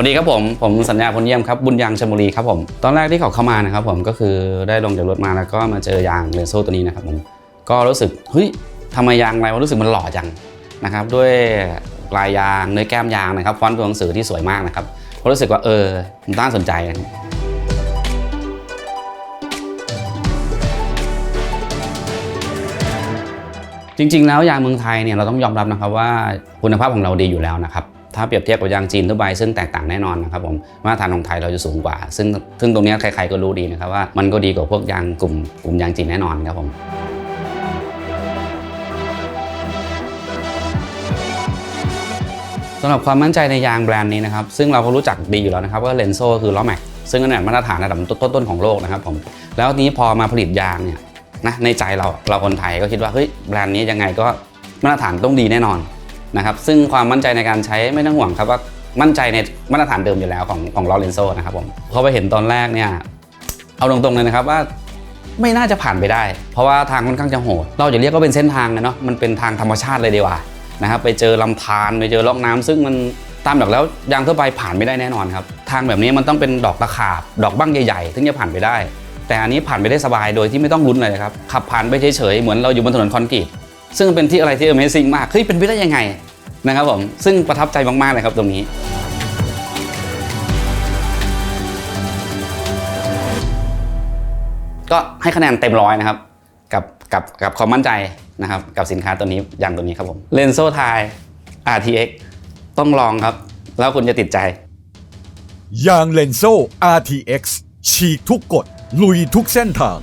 วันนี้ครับผม ผมสัญญาพลเยี่ยมครับบุญยางชลบุรีครับผมตอนแรกที่เขาเข้ามานะครับผมก็คือได้ลงจากรถมาแล้วก็มาเจอยางเลนโซ่ตัวนี้นะครับผมก็รู้สึกเฮ้ยทำไมยางอะไรวะรู้สึกมันหล่อจังนะครับด้วยลายยางเนื้อแก้มยางนะครับฟอนต์ตัวหนังสือที่สวยมากนะครับก็รู้สึกว่าเออมันน่าสนใจนะจริงๆ แล้วยางเมืองไทยเนี่ยเราต้องยอมรับนะครับว่าคุณภาพของเราดีอยู่แล้วนะครับ ถ้าเปรียบเทียบกับยางจีนทั่วไปซึ่งแตกต่างแน่นอนนะครับผมมาตรฐานของไทยเราจะสูงกว่า ซึ่งซึ่งตรงนี้ใครๆก็รู้ดีนะครับว่ามันก็ดีกว่าพวกยางกลุ่มกลุ่มยางจีนแน่นอนครับผมสำหรับความมั่นใจในยางแบรนด์นี้นะครับซึ่งเราก็รู้จักดีอยู่แล้วนะครับว่าเลนโซคือล้อแม็กซึ่งอันนั้นมาตรฐานระดับต้นๆของโลกนะครับผมแล้วทีนี้พอมาผลิตยางเนี่ยนะในใจเราเราคนไทยก็คิดว่าเฮ้ยแบรนด์นี้ยังไงก็มาตรฐานต้องดีแน่นอน นะครับซึ่งความมั่นใจในการใช้ไม่ต้องห่วงครับว่ามั่นใจในมาตรฐานเดิมอยู่แล้วของของลอเลนโซนะครับผมพอไปเห็นตอนแรกเนี่ยเอาตรงๆเลยนะครับว่าไม่น่าจะผ่านไปได้ เพราะว่าทางค่อนข้างจะโหด เราจะเรียกว่าเป็นเส้นทางนะเนาะมันเป็นทางธรรมชาติเลยดีกว่านะครับไปเจอลำธารไปเจอร่องน้ำซึ่งมันตามหลักแล้วยางทั่วไปผ่านไม่ได้แน่นอนครับทางแบบนี้มันต้องเป็นดอกตะขาบ ดอกบ้างใหญ่ๆถึงจะผ่านไปได้ แต่อันนี้ผ่านไปได้สบายโดยที่ไม่ต้องลุ้นเลยครับขับผ่านไปเฉยๆเหมือนเราอยู่บนถนนคอนกรีต ซึ่งเป็นที่อะไรที่ Amazing มากเฮ้ยเป็นไปได้ยังไงนะครับผมซึ่งประทับใจมากๆเลยครับตรงนี้ก็ให้คะแนนเต็มร้อยนะครับกับกับกับความมั่นใจนะครับกับสินค้าตัวนี้อย่างตัวนี้ครับผมเลนโซไท RTX ต้องลองครับ แล้วคุณจะติดใจยางเลนโซ่ RTX ฉีกทุกกฎลุยทุกเส้นทาง